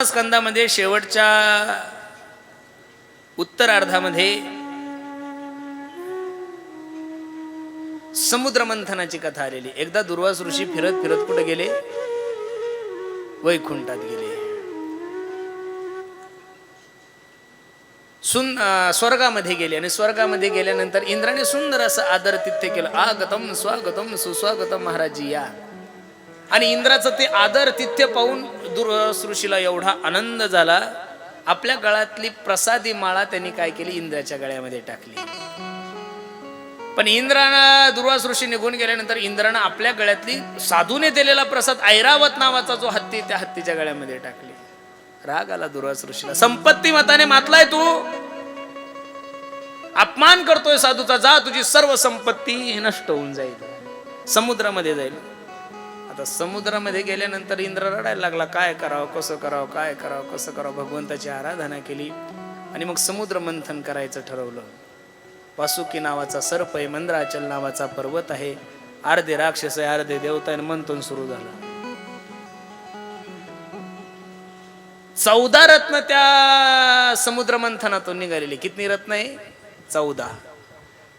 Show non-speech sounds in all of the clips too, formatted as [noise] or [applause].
स्कंदामध्ये शेवटच्या उत्तरार्धामध्ये समुद्र मंथनाची कथा आलेली. एकदा दुर्वास ऋषी फिरत फिरत कुठे गेले? वैकुंठात गेले. सुन स्वर्गामध्ये गेले आणि स्वर्गामध्ये गेल्यानंतर इंद्राने सुंदर असं आदर तिथे केलं. आगतम स्वागतम सुस्वागतम महाराजी या. आणि इंद्राचं ते आदर तिथ्य पाहून दुर्वास एवढा आनंद झाला. आपल्या गळ्यातली प्रसादी माळा त्यांनी काय केली? इंद्राच्या गळ्यामध्ये टाकली. पण इंद्रानं दुर्वास ऋषी निघून गेल्यानंतर इंद्रानं आपल्या गळ्यातली साधूने दिलेला प्रसाद ऐरावत नावाचा जो हत्ती त्या हत्तीच्या गळ्यामध्ये टाकली. राग आला दुर्वास ऋषीला. संपत्ती मताने मातलाय तू. अपमान करतोय साधूचा. जा तुझी सर्व संपत्ती नष्ट होऊन जाईल. समुद्रामध्ये जाईल. आता समुद्रामध्ये गेल्यानंतर इंद्र रडायला लागला काय करावं कसं करावं काय करावं कसं करावं? भगवंताची आराधना केली आणि मग समुद्र मंथन करायचं ठरवलं. वासुकी नावाचा सर्प आहे मंद्राचल नावाचा पर्वत आहे अर्धे राक्षस आहे अर्धे देवता आहे मंथन सुरू झालं. चौदा रत्न त्या समुद्र मंथनातून निघालेली. कितनी रत्न आहे? चौदा.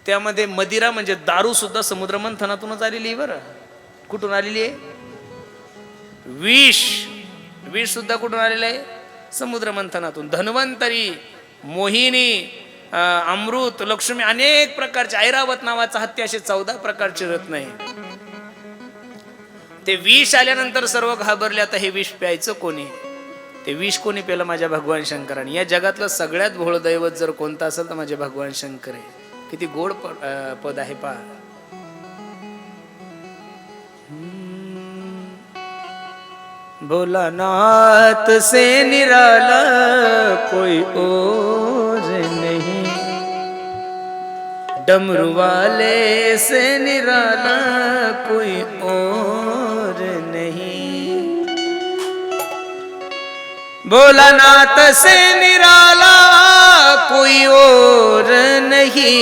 त्यामध्ये मदिरा म्हणजे दारू सुद्धा समुद्र मंथनातूनच आलेली आहे बरं. कुठून आलेली आहे? विष. विष सुद्धा कुठून आलेलं आहे? समुद्र मंथनातून. धन्वंतरी मोहिनी अमृत लक्ष्मी अनेक प्रकारचे ऐरावत नावाचा हत्ती असे चौदा प्रकारचे रत्न आहे ते विष आल्यानंतर सर्व घाबरले आता हे विष प्यायचं कोणी? ते विष कोणी पेलं माझ्या भगवान शंकराने. या जगातलं सगळ्यात भोळ दैवत जर कोणतं असेल तर माझे भगवान शंकर आहे. किती गोड पद आहे पा भोलानाथ से निराला कोई और नहीं। डमरू वाले से निराला कोई और नहीं। भोलानाथ से निराला कोई और नहीं।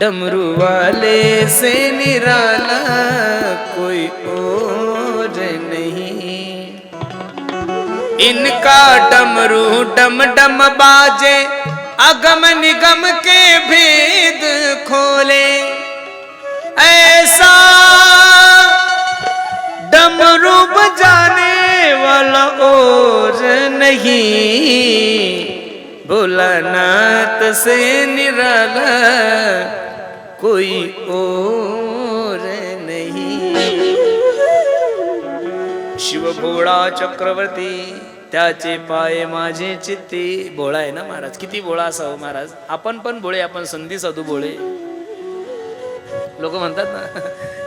डमरू वाले से निराला कोई और इनका डमरू डम डम बाजे अगम निगम के भेद खोले। ऐसा डमरू बजाने वाला और नहीं भोलानाथ से निराला कोई और शिवभोळा चक्रवर्ती त्याचे पाय माझे चित्ती. भोळा आहे ना महाराज? किती भोळा असावं महाराज? आपण पण भोळे आपण संधी साधू भोळे. लोक म्हणतात ना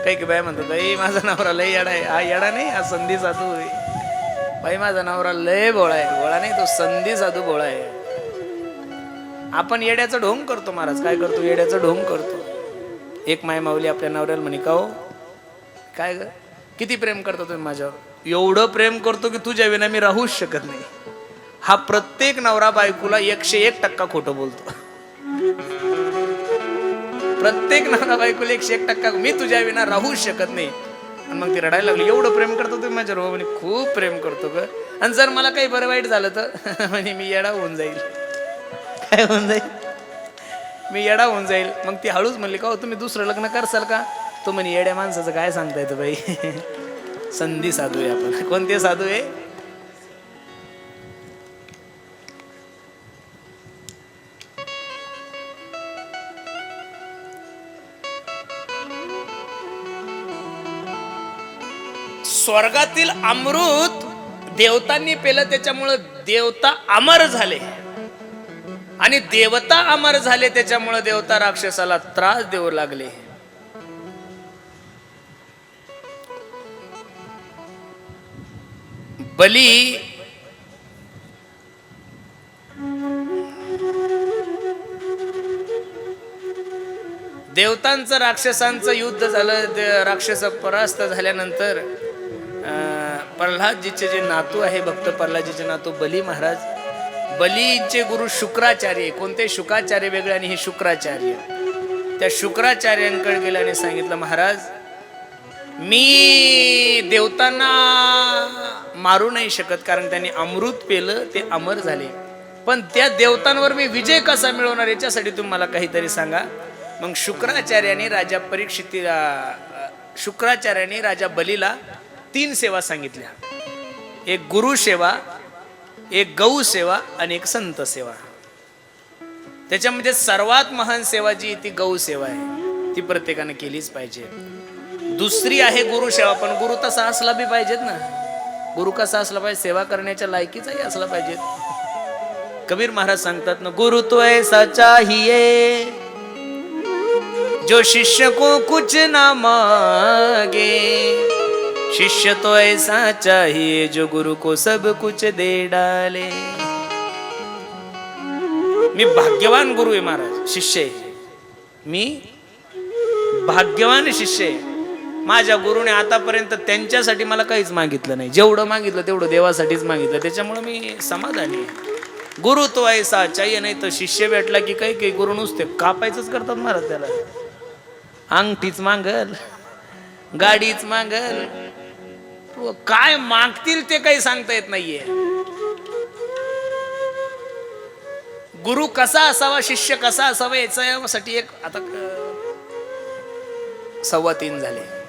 काही की बाय म्हणतात ए माझा नवरा लय येडा आहे. हा येडा नाही हा संधी साधू बाई माझा नवरा लय भोळा आहे. भोळा नाही तो संधी साधू भोळा आहे. आपण येड्याचं ढोंग करतो महाराज. काय करतो? येड्याचं ढोंग करतो. एक माय माऊली आपल्या नवऱ्याला म्हणे का हो काय ग? किती प्रेम करतो तुम्ही माझ्यावर? एवढं प्रेम करतो की तुझ्या विना मी राहूच शकत नाही. हा प्रत्येक नवरा बायकोला एकशे एक टक्का खोटं बोलतो. प्रत्येक नवरा बायकोला एकशे एक टक्का मी तुझ्या विना राहूच शकत नाही. आणि मग ती रडायला लागली एवढं प्रेम करतो तुम्ही माझ्या हो म्हणे खूप प्रेम करतो ग. आणि जर मला काही बरं वाईट झालं तर [laughs] म्हणे मी येडा होऊन जाईल. काय होऊन जाईल? मी येडा होऊन जाईल. मग ती हळूच म्हणली का हो तुम्ही दुसरं लग्न करसाल का? तो म्हणे येड्या माणसाचं काय सांगता येतं बाई? [laughs] संधी साधू आहे आपण. कोणते साधू आहे स्वर्गातील अमृत देवतांनी पेलं त्याच्यामुळं देवता अमर झाले. आणि देवता अमर झाले त्याच्यामुळं देवता राक्षसाला त्रास देऊ लागले. बली देवतांचं राक्षसांचं युद्ध झालं राक्षस परास्त झाल्यानंतर प्रल्हादजीचे जे नातू आहे भक्त प्रल्हादजीचे नातू बली महाराज बलीचे गुरु शुक्राचार्य कोणते शुकाचार्य वेगळे आणि हे शुक्राचार्य? त्या शुक्राचार्यांकडे गेल्याने सांगितलं महाराज मी देवतांना मारू नाही शकत कारण त्यांनी अमृत पेलं ते अमर झाले. पण त्या देवतांवर मी विजय कसा मिळवणार याच्यासाठी तुम्ही मला काहीतरी सांगा. मग शुक्राचार्याने राजा परीक्षितीला शुक्राचार्याने राजा बलीला तीन सेवा सांगितल्या. एक गुरु सेवा एक गौ सेवा आणि एक संत सेवा. त्याच्यामध्ये सर्वात महान सेवा जी ती गौ सेवा आहे. ती प्रत्येकाने केलीच पाहिजे. दुसरी आहे गुरु सेवा पण गुरु तसा असला बी पाहिजेत ना. गुरु कसा असला पाहिजे सेवा करण्याच्या लायकीचाही असला पाहिजे कबीर महाराज सांगतात ना गुरु तो ऐसा चाहिए जो शिष्य को कुछ ना मागे. शिष्य तो ऐसा चाहिए जो गुरु को सब कुछ दे डाले. मी भाग्यवान गुरु आहे महाराज शिष्य आहे. मी भाग्यवान शिष्य आहे. माझ्या गुरुने आतापर्यंत त्यांच्यासाठी मला काहीच मागितलं नाही. जेवढं मागितलं तेवढं देवासाठीच मागितलं. त्याच्यामुळं मी समाधानी आहे. गुरु तो ऐसा चाहिए नाही तर शिष्य भेटला की काही काही गुरु नुसते कापायचंच करतात महाराज त्याला. अंगठीच मागल गाडीच मागल. काय मागतील ते काही सांगता येत नाहीये. गुरु कसा असावा शिष्य कसा असावा याच्यासाठी एक आता सव्वा तीन झाले.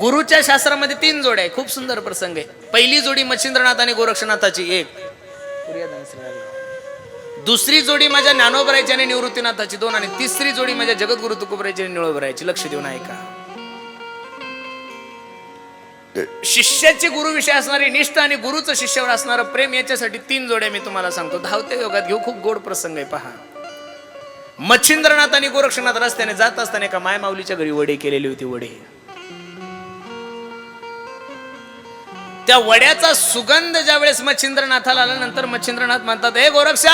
गुरुच्या शास्त्रामध्ये तीन जोड्या आहे खूप सुंदर प्रसंग आहे. पहिली जोडी मच्छिंद्रनाथ आणि गोरक्षनाथाची एक. दुसरी जोडी माझ्या ज्ञानोबरायची आणि निवृत्तीनाथाची दोन आणि तिसरी जोडी माझ्या जगद्गुरु तुकोबरायची आणि निळोबरायची. लक्ष देऊन ऐका. शिष्याची गुरु विषय असणारी निष्ठा आणि गुरुचं शिष्यावर असणारं प्रेम याच्यासाठी तीन जोड्या मी तुम्हाला सांगतो. धावत्या योगात घेऊ खूप गोड प्रसंग आहे पहा. मच्छिंद्रनाथ आणि गोरक्षनाथ रस्त्याने जात असताना एका मायमाऊलीच्या घरी वडे केलेली होती वडे. त्या वड्याचा सुगंध ज्या वेळेस मच्छिंद्रनाथाला आल्यानंतर मच्छिंद्रनाथ म्हणतात हे गोरक्षा!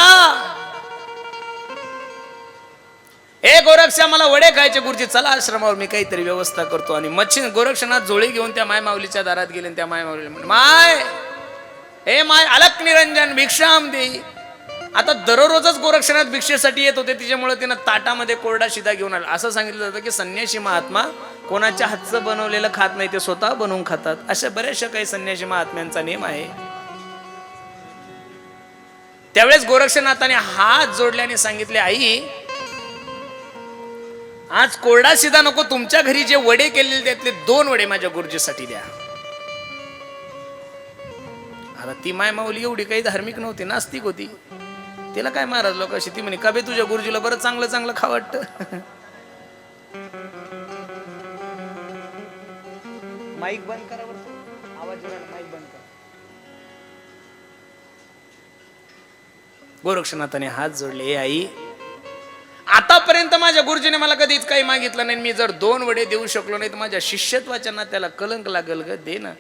हे गोरक्षा मला वडे खायचे गुरुजी चला आश्रमावर मी काहीतरी व्यवस्था करतो. आणि मच्छिंद गोरक्षनाथ जोळी घेऊन त्या माय माऊलीच्या दारात गेले त्या मायमाऊली माय हे माय अलक निरंजन भिक्षाम दे. आता दररोजच गोरक्षनाथ भिक्षेसाठी येत होते तिच्यामुळे तिनं ताटामध्ये कोरडा शिदा घेऊन आला. असं सांगितलं जातं की संन्यासी महात्मा कोणाच्या हातचं बनवलेलं खात नाही ते स्वतः बनवून खातात. अशा बऱ्याचशा काही संन्यासी महात्म्यांचा नियम आहे. त्यावेळेस गोरक्षनाथाने हात जोडल्याने सांगितले आई आज कोरडा सिधा नको तुमच्या घरी जे वडे केलेले त्यातले दोन वडे माझ्या गुरुजीसाठी द्या. आता ती माय माऊली एवढी काही धार्मिक नव्हती नास्तिक होती. तिला काय महाराज लोक अशी ती म्हणे का बे तुझ्या गुरुजीला बरं चांगलं चांगलं खा वाटत? [laughs] माईक बंद करा बरं आवाज माईक बंद करा. गोरक्षनाथाने हात जोडले आई आतापर्यंत माझ्या गुरुजीने मला कधीच काही मागितलं नाही. मी जर दोन वडे देऊ शकलो नाही तर माझ्या शिष्यत्वाच्या त्याला कलंक लागेल ग दे ना.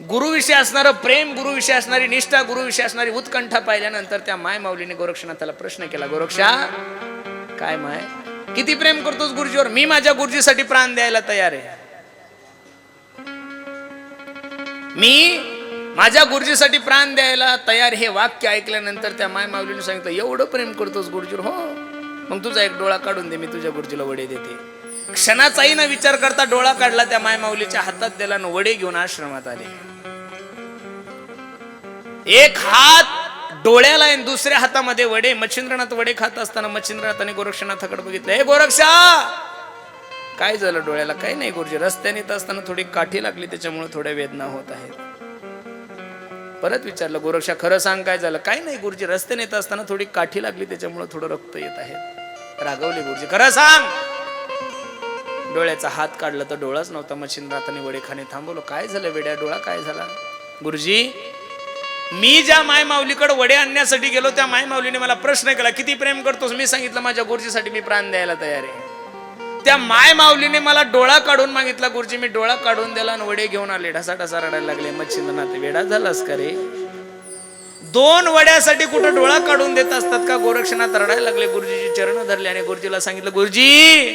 गुरुविषयी असणारं प्रेम गुरुविषयी असणारी निष्ठा गुरुविषयी असणारी उत्कंठा पाहिल्यानंतर त्या माय माऊलीने गोरक्षनाथाला प्रश्न केला गोरक्षा काय माय? किती प्रेम करतोस गुरुजीवर? मी माझ्या गुरुजीसाठी प्राण द्यायला तयार आहे. मी माझ्या गुरुजीसाठी प्राण द्यायला तयार हे वाक्य ऐकल्यानंतर त्या माय माऊलीने सांगितलं एवढं प्रेम करतोस गुरुजीवर हो. मग तुझा एक डोळा काढून दे मी तुझ्या गुरुजीला वडे देते. क्षणाचाही न विचार करता डोळा काढला त्या माय माऊलीच्या हातात दिला वडे घेऊन आश्रमात आले. एक हात डोळ्याला आणि दुसऱ्या हातामध्ये वडे. मच्छिंद्रनाथ वडे खात असताना मच्छिंद्रनाथाने गोरक्षनाथाकडे बघितलं हे गोरक्षा काय झालं डोळ्याला? काही नाही गुरुजी. रस्त्याने येत असताना थोडी काठी लागली त्याच्यामुळे थोड्या वेदना होत आहेत. परत विचारलं गोरक्षा खरं सांग काय झालं? काय नाही गुरुजी. रस्त्याने येत असताना थोडी काठी लागली त्याच्यामुळे थोडं रक्त येत आहे. रागवले गुरुजी खरं सांग! डोळ्याचा हात काढला तर डोळाच नव्हता मच्छिंद्रनाथाने वडे खाणे थांबवलं. काय झालं वेड्या? डोळा काय झाला? गुरुजी मी ज्या माय माऊलीकडे वडे आणण्यासाठी गेलो त्या माय माऊलीने मला प्रश्न केला किती प्रेम करतोस? मी सांगितलं माझ्या गुरुजीसाठी मी प्राण द्यायला तयार आहे. त्या माय माऊलीने मला डोळा काढून मागितला गुरुजी मी डोळा काढून दिला आणि वडे घेऊन आले. ढसा ढसा रडायला लागले. मच्छिंद्रनाथ वेडा झालास का रे? दोन वड्यासाठी कुठं डोळा काढून देत असतात का? गोरक्षणात रडायला लागले. गुरुजीची चरण धरले आणि गुरुजीला सांगितलं गुरुजी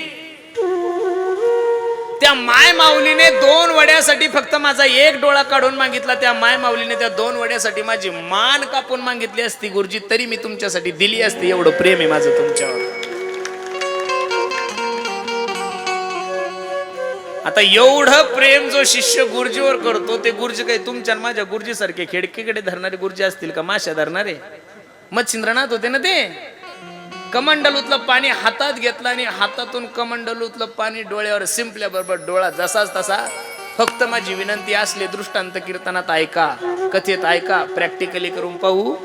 त्या माय माऊलीने दोन वड्यासाठी फक्त माझा एक डोळा काढून मागितला. त्या माय माऊलीने त्या दोन वड्यासाठी माझी मान कापून मागितली असती गुरुजी तरी मी तुमच्यासाठी दिली असती. एवढं प्रेम आहे माझं तुमच्यावर. आता एवढं प्रेम जो शिष्य गुरुजीवर करतो ते गुरुजी काही तुमच्या माझ्या गुरुजी सारखे खेडकीकडे धरणारे गुरुजी असतील का? माश्या धरणारे. मच्छिंद्रनाथ होते ना ते? कमंडलूतलं पाणी हातात घेतलं आणि हातातून कमंडलूतलं पाणी डोळ्यावर शिंपल्या बरोबर डोळा जसाच तसा. फक्त माझी विनंती असली दृष्टांत कीर्तनात ऐका कथेत ऐका प्रॅक्टिकली करून पाहू.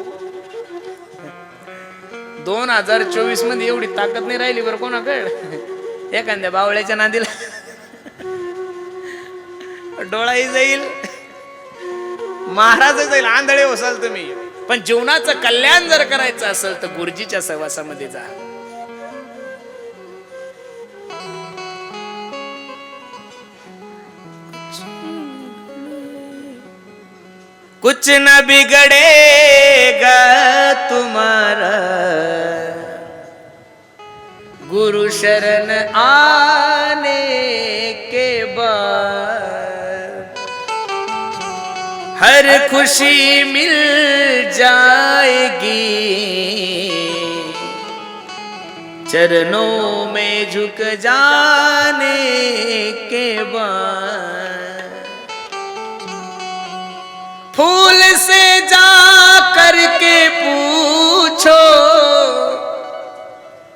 दोन हजार चोवीसमध्ये एवढी ताकद नाही राहिली बरं कोणाकड? एखाद्या बावळ्याच्या नांदीला. डोळाही जाईल. महाराज जाईल. आंधळे होसाल तुम्ही. पण जीवनाचं कल्याण जर करायचं असेल तर गुरुजीच्या सहवासामध्ये जा. कुछ न बिगड़ेगा तुम्हारा। गुरु शरण आने के बाद हर खुशी मिल जाएगी। चरणों में झुक जाने के बाद फूल से जा करके पूछो,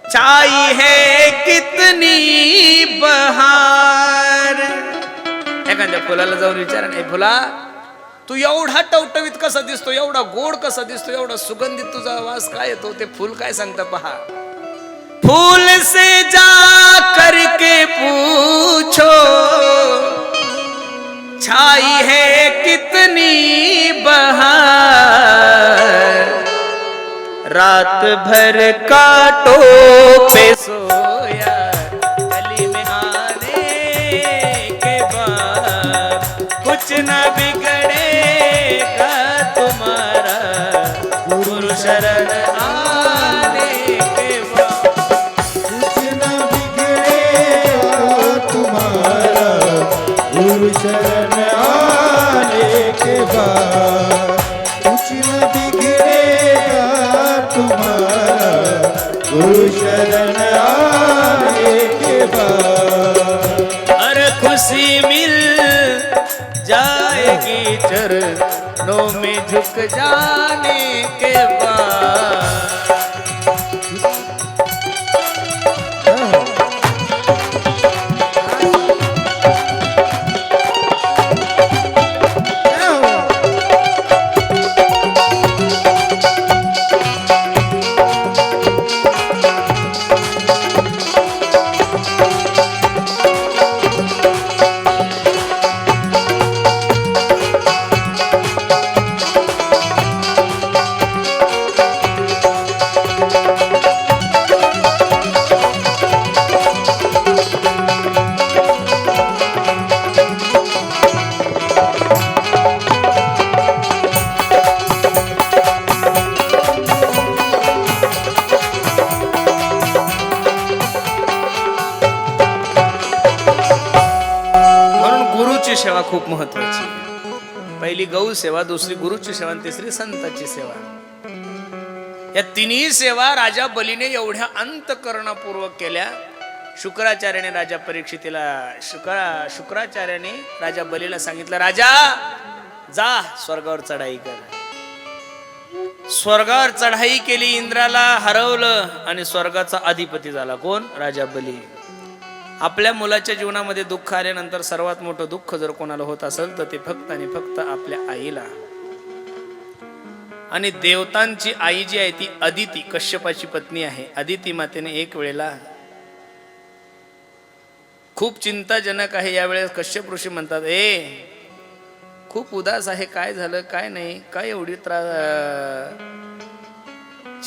चाई है कितनी बहार। एखाद्या फुलाला जाऊन विचारा नाही फुला। तू एवढा टवटवीत कसा दिसतो, एवढा गोड कसा दिसतो, एवढा सुगंधित तुझा आवाज़ काय येतो, ते फुल काय सांगता पहा. फूल से जा करके पूछो, छाई है कितनी बहार? रात भर काटो पे सोया झुक जाने के बाद। दुसरी गुरुची सेवा आणि तिसरी संतांची सेवा. या तिन्ही सेवा राजा बलीने एवढ्या अंतकरणापूर्वक केल्या. शुक्राचार्याने राजा परीक्षितीला शुक्रा शुक्राचार्याने राजा बलीला सांगितलं राजा जा स्वर्गावर चढाई कर. स्वर्गावर चढाई केली इंद्राला हरवलं आणि स्वर्गाचा अधिपती झाला. कोण? राजा बली. आपल्या मुलाच्या जीवनामध्ये दुःख आल्यानंतर सर्वात मोठं दुःख जर कोणाला होत असेल तर ते फक्त आणि फक्त आपल्या आईला. आणि देवतांची आई जी आहे ती अदिती कश्यपाची पत्नी आहे. अदिती मातेने एक वेळेला खूप चिंताजनक आहे. यावेळेस कश्यप ऋषी म्हणतात ए खूप उदास आहे. काय झालं? काय नाही? काय एवढी त्रास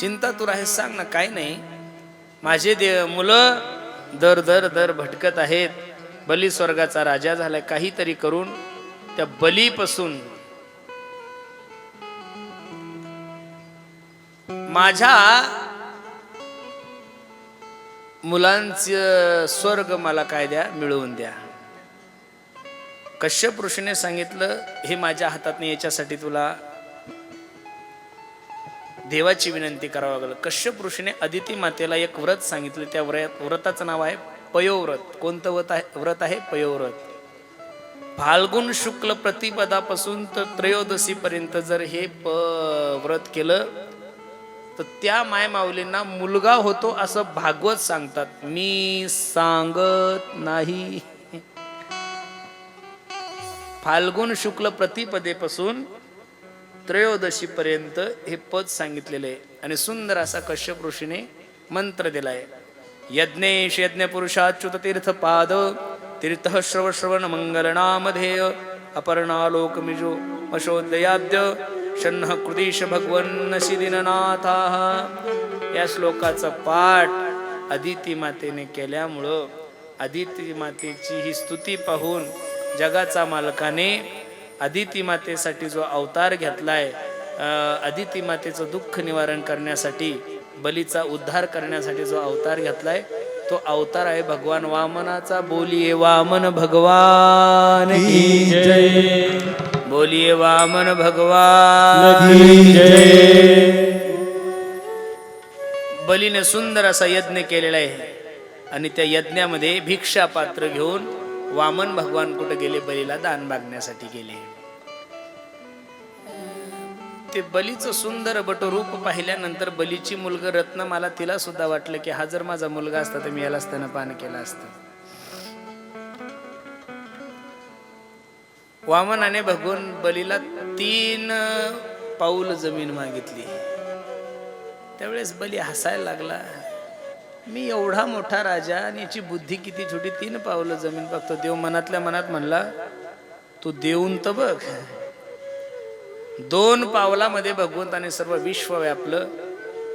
चिंता तू आहे? सांग ना काय नाही? माझे देव मुलं दर दर दर भटकत आहेत. बली स्वर्गाचा राजा झालाय. काहीतरी करून त्या बलीपासून माझ्या मुलांचं स्वर्ग मला काय द्या मिळवून द्या. कश्यप ऋषीने सांगितलं हे माझ्या हातात नाही याच्यासाठी तुला देवाची विनंती करावं लागलं. कश्यप ऋषीने अदिती मातेला एक व्रत सांगितलं त्या व्रत व्रताचं नाव आहे पयोव्रत. कोणतं व्रत आहे व्रत आहे पयोव्रत? फाल्गुन शुक्ल प्रतिपदापासून तर त्रयोदशी पर्यंत जर हे प व्रत केलं तर त्या मायमाऊलींना मुलगा होतो असं भागवत सांगतात. मी सांगत नाही. फाल्गुन शुक्ल प्रतिपदेपासून त्रयोदशी पर्यंत हे पद सांगितलेले आहे. आणि सुंदर असा कश्यप ऋषीने मंत्र दिलाय. यज्ञेश यज्ञ पुरुषाच्युत तीर्थ पाद तीर्थ श्रव श्रवण मंगल नामधेय अपर्णालोक मिजो मशोदयाद्य शन्न कृदीश भगवन्न दीननाथा या श्लोकाचा पाठ अदिती मातेने केल्यामुळं अदिती मातेची ही स्तुती पाहून जगाचा मालकाने अदिती मातेसाठी जो अवतार घेतलाय अं, अदिती मातेचं दुःख निवारण करण्यासाठी बलीचा उद्धार करण्यासाठी जो अवतार घेतलाय तो अवतार आहे भगवान वामनाचा. बोलिये वामन भगवान की जय. बोलिये वामन भगवान। बलीने सुंदर असा यज्ञ केलेला आहे. आणि त्या यज्ञामध्ये भिक्षा पात्र घेऊन वामन भगवान कुठे गेले बलीला दान मागण्यासाठी गेले. ते बलीचं सुंदर बट रूप पाहिल्यानंतर बलीची मुलगा रत्न मला तिला सुद्धा वाटलं की हा जर माझा मुलगा असता तर मी याला स्तनपान केलं असतं. वामनाने भगवान बलीला तीन पाऊल जमीन मागितली. त्यावेळेस बली हसायला लागला. मी एवढा मोठा राजा आणि याची बुद्धी किती छोटी तीन पावलं जमीन बघतो. देव मनातल्या मनात म्हणला तू देऊन तर बघ. दोन पावलामध्ये भगवंताने सर्व विश्व व्यापलं.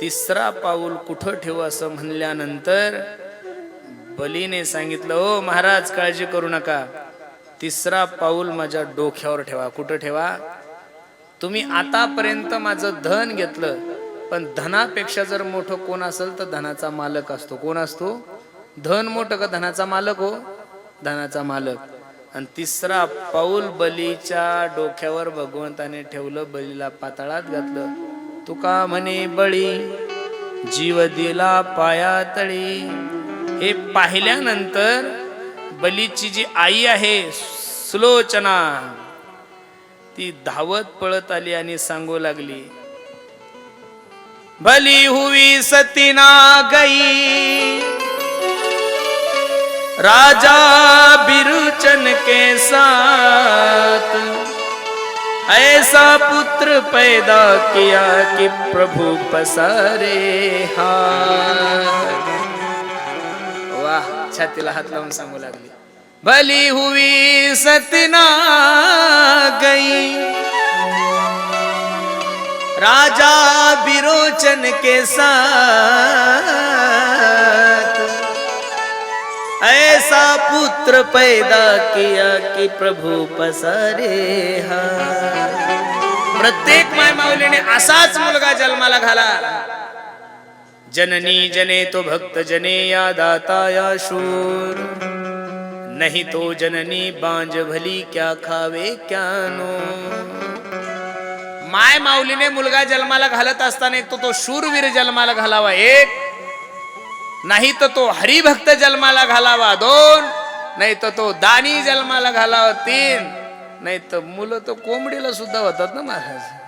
तिसरा पाऊल कुठं ठेवू असं म्हणल्यानंतर बलीने सांगितलं ओ महाराज काळजी करू नका. तिसरा पाऊल माझ्या डोक्यावर ठेवा. कुठं ठेवा? तुम्ही आतापर्यंत माझं धन घेतलं पण धनापेक्षा जर मोठं कोण असेल तर धनाचा मालक असतो. कोण असतो? धन मोठं का धनाचा मालक हो? धनाचा मालक. आणि तिसरा पाऊल बलीच्या डोक्यावर भगवंताने ठेवलं बलीला पाताळात घातलं. तुका म्हणे बळी जीव दिला पाया तळी. हे पाहिल्यानंतर बलीची जी आई आहे सुलोचना ती धावत पळत आली आणि सांगू लागली भली हुई सतीना गई राजा बिरुचन के साथ ऐसा पुत्र पैदा किया कि प्रभु पसारे हा वाह! छातीला हात लावून सांगू लागली. भली हुई सतना गई राजा बिरोचन के साथ ऐसा पुत्र पैदा किया कि प्रभु पसारे हा. प्रत्येक माय माऊलीने असाच मुलगा जन्माला घाला. जननी जने तो भक्त जने या दाता या शूर। नहीं तो जननी बांज भली क्या खावे क्या नो माय माऊलीने मुलगा जन्माला घालत असताना एक तो तो शूरवीर जन्माला घालावा एक। नाही तर तो हरिभक्त जन्माला घालावा दोन। नाही तर तो दानी जन्माला घालावा तीन। नाही तर मुलं तर कोंबडीला सुद्धा होतात ना महाराज।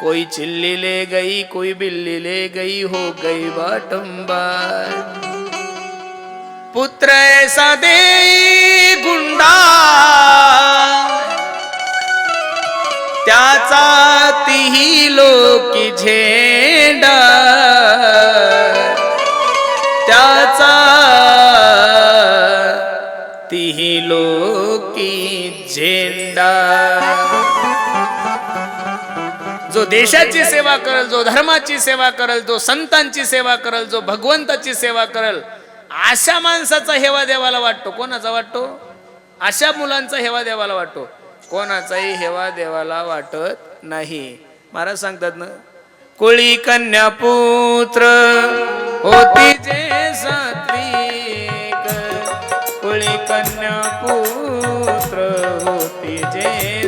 कोई चिल्ली ले गई कोई बिल्ली ले गई हो गई बाटंबार पुत्र ऐसा दे गुंडा। त्याचा तिही लोकी झेंडा। त्याचा तिही लोकी झेंडा। जो देशाची सेवा करल जो धर्माची सेवा करल जो संतांची सेवा करल जो भगवंताची सेवा करल अशा माणसाचा हेवा देवाला वाटतो. कोणाचा वाटतो? अशा मुलांचा हेवा देवाला वाटतो. कोणाचाही हेवा देवाला वाटत नाही. महाराज सांगतात ना कोळी कन्या पुत्र होती जे सात्विक. कोळी कन्या पुत्र होती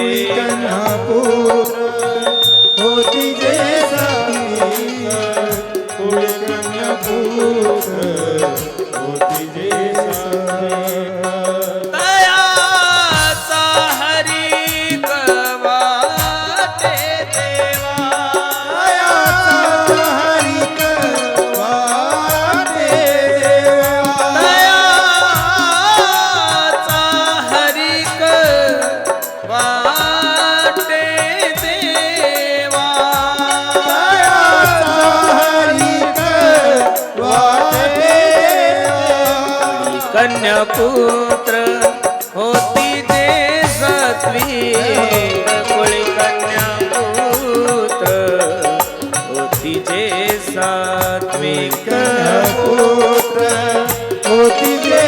सात्विक कन्यापुत्र होती जे सात्विक कोळी कन्यापुत्र होती जे सात्विक पुत्र होती जे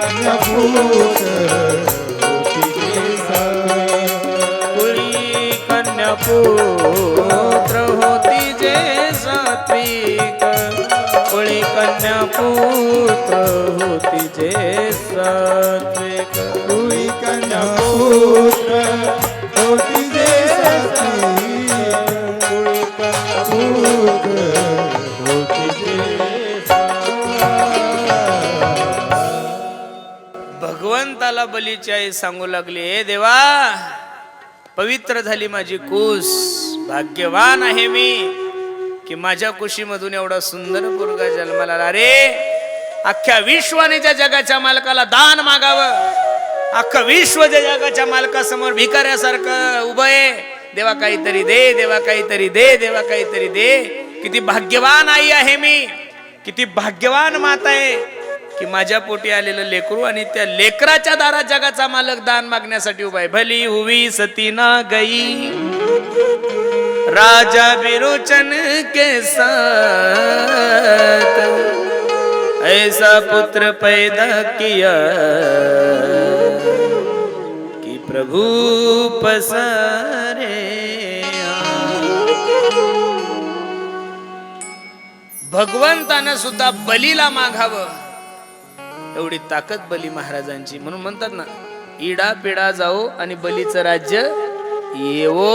कन्यापुत्र होती जे कुळी कन्यापुत्र कन्यापुत्र होती जे सात्विक. कुळी कन्यापुत्र होती जे भगवंताला बलीची आई सांगू लागली हे देवा पवित्र झाली माझी कुस. भाग्यवान आहे मी. की माझ्या कुशीमधून एवढा सुंदर पोरगा जन्माला आला. अरे अख्ख्या विश्वाने त्या जगाच्या मालकाला दान मागावं अख्खं विश्व त्या जगाच्या मालकासमोर भिकाऱ्यासारखं उभं आहे. देवा काहीतरी दे देवा काहीतरी दे देवा काहीतरी दे. किती भाग्यवान आई आहे मी. किती भाग्यवान माता आहे. की माझ्या पोटी आलेलं लेकरू आणि त्या लेकराच्या दारात जगाचा मालक दान मागण्यासाठी उभा आहे. भली हुवी सती ना गई. राजा विरोचन के साथ ऐसा पुत्र पैदा किया कि प्रभु पसारे भगवंतानं सुद्धा बलीला मागावं. एवढी ताकद बली महाराजांची. म्हणून म्हणतात ना इडा पिडा जाओ आणि बलीचं राज्य येवो.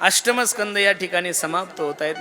अष्टमस्कंद या ठिकाणी समाप्त होत आहेत.